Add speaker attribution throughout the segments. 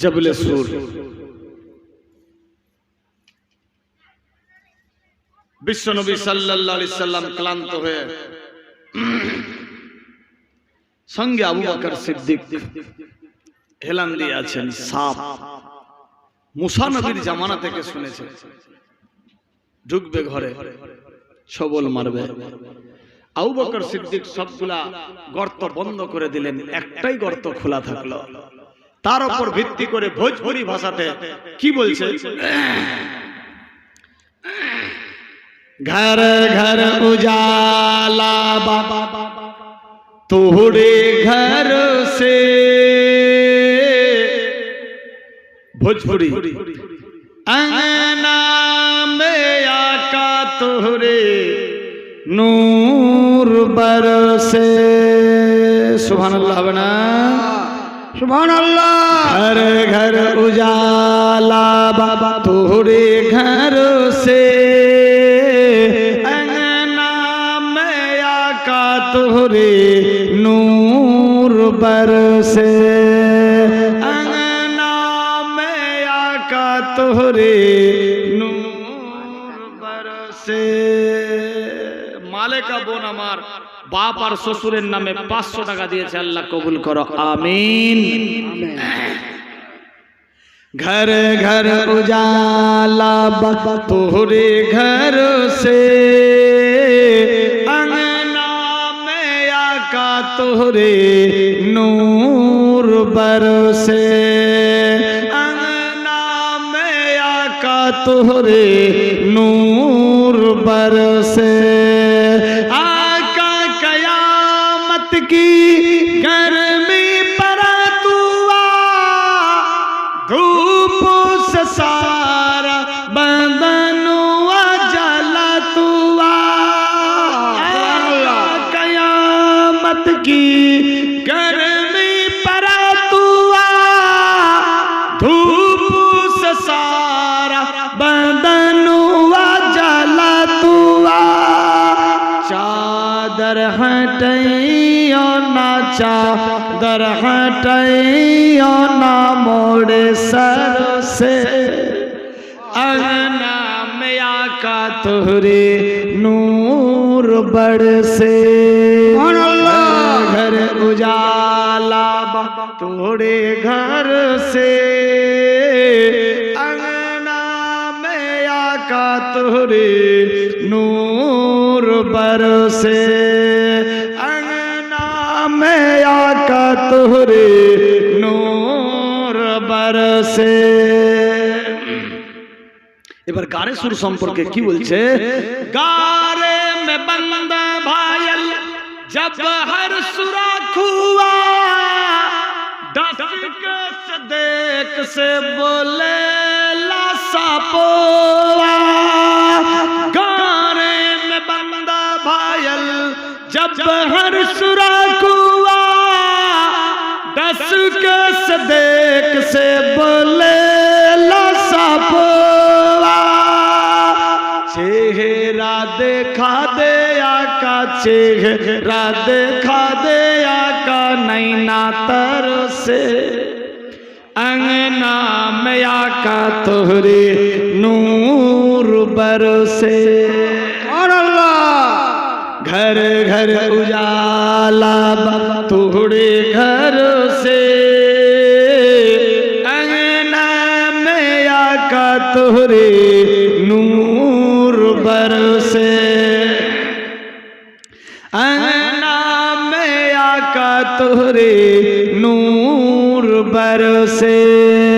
Speaker 1: জবলে সুর। বিশ্বনবী সাল্লাল্লাহু আলাইহি সাল্লাম ক্লান্ত হয়ে সঙ্গে আবু বকর সিদ্দিক হেলান দিয়ে আছেন সাপ। মুসা নবীর জামানা থেকে শুনেছে। ঢুকবে ঘরে সবল মারবে। আবু বকর সিদ্দিক সবগুলা গর্ত বন্ধ করে দিলেন। একটাই গর্ত খোলা থাকল। তার উপর ভিত্তি করে ভোজপুরি ভাষাতে কি বলছে? ঘর ঘর উজালা বাবা তোহরে ঘর সে ভোজপুরি। আকা তোহরে নূর বরসে। সুবহানাল্লাহ হবে না? सुभान अल्लाह घर घर उजाला बाबा तोरे घर से अंगना में आका तोरे नूर बर से अंगना में आका तोरे नूर बर से মালেকা বোন আমার বাপ আর শ্বশুরের নামে পাঁচশো টাকা দিয়েছে আল্লাহ কবুল করো আমিন घर घर उजाला बाबा तोहरे घर से अंगना में आका तोहरे नूर बरसे अंगना में आका तोहरे नूर बरसे चादर हटैयो ना चादर हटैयो ना मोड़े सर से। अंगना में आका तोहरे नूर बड़ से। घर उजाला बा तोड़े घर से। अंगना में आका तोहरे नूर बरसे अंगना में आका तोहरे नूर बरसे এবার গারে সুর সম্পর্কে কি বলছে গারে মে বন্দা ভাইল जब हर सुराख हुआ डसक से देख से बोले ला جب सुरा कुआ کوا دس کے صدیق سے चेहरा لسا پوا چہرہ دیکھا دے آقا چہرہ دیکھا دے آقا نینا تر سے अंगना में आका तोहरे नूर बरसे घर घर उजाला थोड़े घर से। अंगना में आका तुहरे नूर बर से। अंगना में आका तुहरे नूर बर से।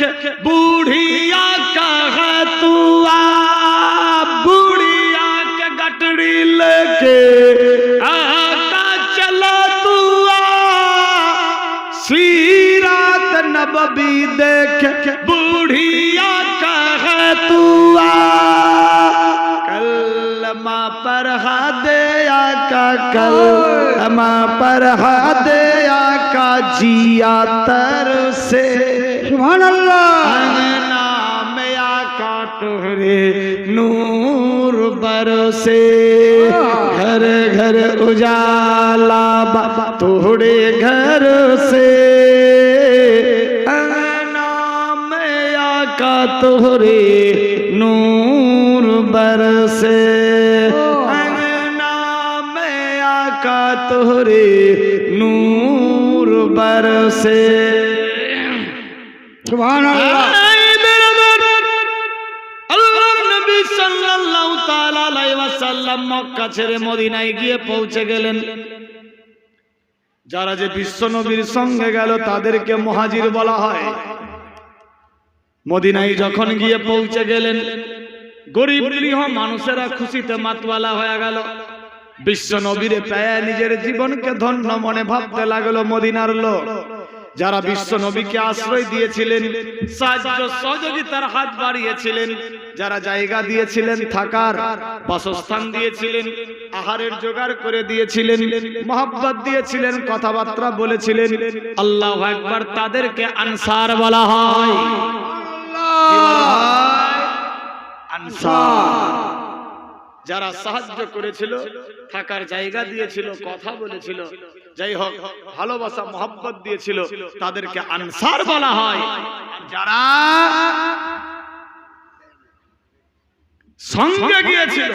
Speaker 1: देख, बूढ़िया कहा बुढ़िया के गठड़ी लेके आका चला तू सीरात नबी देख, बूढ़िया कह तू कलमा पर हादे आका कलमा पर हादे आका, जिया तर से।
Speaker 2: সুবহান আল্লাহ
Speaker 1: अंगना में आका तोहरे नूर बरसे घर घर उजाला बा तोड़े घर से अंगना में आका तोहरे नूर बरसे अंगना में आका तोहरे नूर बरसे মদিনায় গিয়ে পৌঁছে গেলেন। যারা যে বিশ্ব নবীর সঙ্গে গেল তাদেরকে মুহাজির বলা হয়। মদিনায় যখন গিয়ে পৌঁছে গেলেন, গরিব নিরীহ মানুষেরা খুশিতে মাতওয়ালা হয়ে গেল। বিশ্ব নবীরে পেয়ে নিজের জীবনকে ধন্য মনে ভাবতে লাগল মদিনার লোক। যারা বিশ্ব নবীকে আশ্রয় দিয়েছিলেন, সাহায্য সহযোগিতার হাত বাড়িয়েছিলেন, যারা জায়গা দিয়েছিলেন, থাকার বাসস্থান দিয়েছিলেন, আহারের জোগাড় করে দিয়েছিলেন, মহাব্বত দিয়েছিলেন, কথাবার্তা বলেছিলেন, আল্লাহ একবার তাদেরকে আনসার বলা হয়। যারা সাহায্য করেছিল, থাকার জায়গা দিয়েছিল, কথা বলেছিল যাই হোক, ভালোবাসা, মহব্বত দিয়েছিল, তাদেরকে আনসার বলা হয়। যারা সঙ্গে গিয়েছিল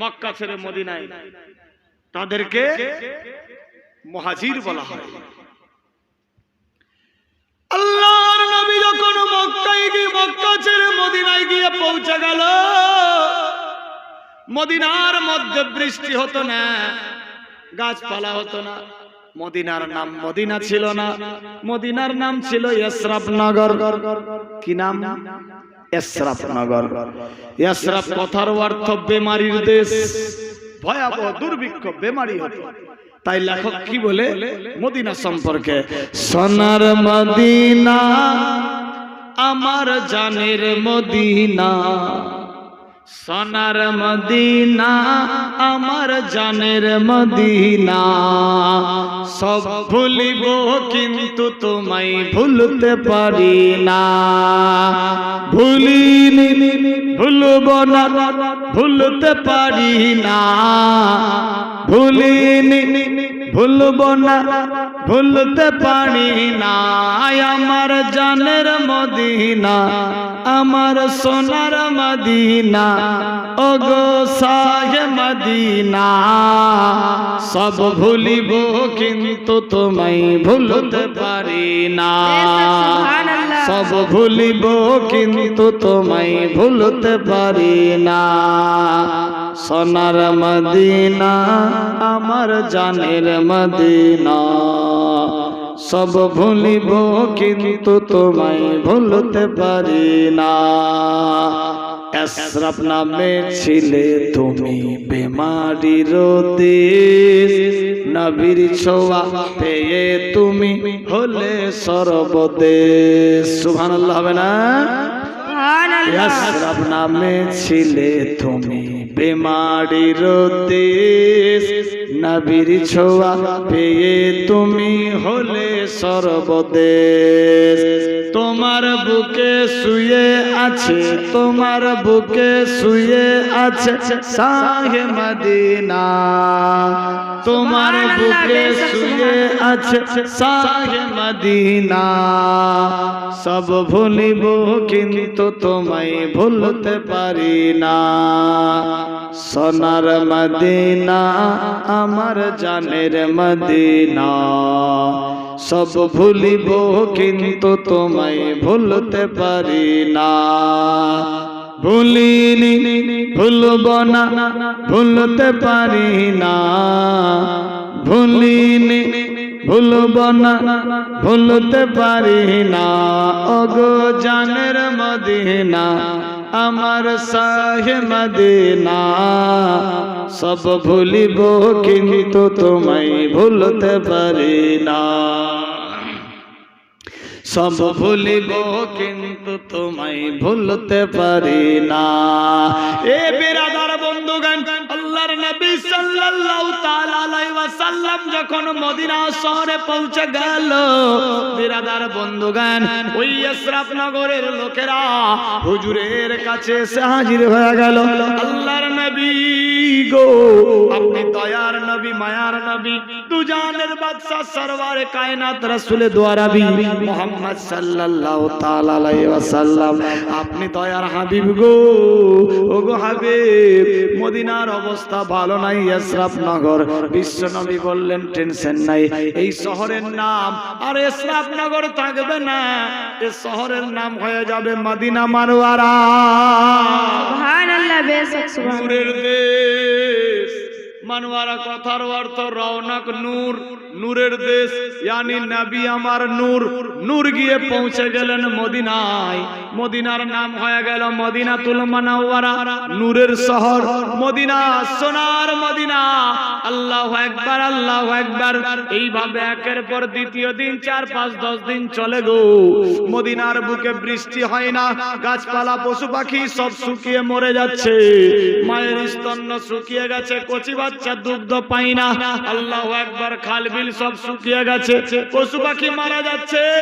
Speaker 1: মক্কা ছেড়ে মদিনায়, তাদেরকে মহাজির বলা হয়। আল্লাহর নবী যখন মক্কায় গিয়ে, মক্কা ছেড়ে মদিনায় গিয়ে পৌঁছে গেল, মদিনার মধ্যে বৃষ্টি হতো না। গাছপালা হতো না। মদিনার নাম মদিনা ছিল না। মদিনার নাম ছিল ইসরাফ নগর কি নাম? ইসরাফ নগর ইসরাফ কথার অর্থ বেমারির দেশ। ভয়াবহ, দুর্ভিক্ষ, বেমারি হতো। তাই লেখক কি বলে? মদিনা সম্পর্কে। সোনার মদিনা, আমার জানের মদিনা। সোনার মদিনা, আমার জানের মদিনা। সব ভুলিব কিন্তু তোমায় ভুলতে পারি না। ভুলিনি, ভুলব না, ভুলতে পারি না। ভুলিনি, ভুলব না, ভুলতে পারি না। আমার জানের মদিনা। আমার সোনার মদিনা, ওগো সাহে মদিনা। সব ভুলিব কিন্তু তোমায় ভুলতে পারি না। সব ভুলিব কিন্তু তোমায় ভুলতে পারি না। সোনার মদিনা, আমার জানের মদিনা। সব ভুলিব কিন্তু তোমায় ভুলতে পারি না। এসরাফ নামে ছিলে তুমি বেমারির দেশ নবীর ছোয়া পেয়ে তুমি হলে সর্বদেশ। সুবহানাল্লাহ হবে না? ইয়াসরাব নামে ছিলে তুমি বেমারির দেশ নবীর ছোয়া পেয়ে তুমি হলে সর্বদেশ। তোমার বুকে শুয়ে আছে তোমার বুকে শুয়ে আছে সাহে মদিনা। তোমার বুকে শুয়ে আছে সাহে মদিনা। সব ভুলিব কিন্তু তোমায় ভুলতে পারি না। সোনার মদিনা, আমার জানের মদিনা। সব ভুলিব কিন্তু তোমায় ভুলতে পারি না। ভুলিনি, ভুলব না, ভুলতে পারি না। ভুলিনি ভুলব না ভুলতে পারি না। অগো জানের মদিনা, আমার সাহে মদিনা। সব ভুলিব কিন্তু তোমায় ভুলতে পারি না। সব ভুলিব কিন্তু তোমায় ভুলতে পারি না। আল্লাহর নবী সাল্লাল্লাহু তাআলা আলাইহি ওয়াসাল্লাম যখন মদিনা শহরে পৌঁছে গেল, বিরাদার বন্ধুগান ওই ইসরাফ নগরের লোকেরা হুজুরের কাছে এসে হাজির হয়ে গেল। আল্লাহর নবী গো। আপনি দয়ার নবী মায়ার নবী দুজানের সরওয়ার কায়নাত রাসূলে দোয়ারাবি। মুহাম্মদ সাল্লাল্লাহু তাআলা আলাইহি ওয়াসাল্লাম আপনি দয়ার হাবিব গো। ও গো হাবিব মদিনার অবস্থা ভালো নাই ইসরাফ নগর। বিশ্ব নবী বললেন টেনশন নাই এই শহরের নাম আর ইসরাফ নগর থাকবে না। এ শহরের নাম হয়ে যাবে মদিনা মারওয়ারা।
Speaker 3: সুবহানাল্লাহ বেশক সুবহান
Speaker 1: নূরের দেশ। মানওয়ারা কথার অর্থ রওনক নূর, নূরের দেশ। ইয়ানি নবী আমার নূর। নূর গিয়ে পৌঁছে গেলেন মদিনায়। মদিনার নাম হয়ে গেল মদিনা মানাওয়ারা, নূরের শহর। মদিনা, সোনার মদিনা। আল্লাহ একবার আল্লাহ একবার এইভাবে একের পর দ্বিতীয় দিন, চার, পাঁচ, দশ দিন চলে গো। মদিনার বুকে বৃষ্টি হয় না, গাছপালা, পশু পাখি সব শুকিয়ে মরে যাচ্ছে। মায়ের স্তন্য শুকিয়ে গেছে, কচি বাচ্চা দুগ্ধ পাই না। আল্লাহ একবার খাল বিল সব শুকিয়ে গেছে, পশু পাখি মারা যাচ্ছে।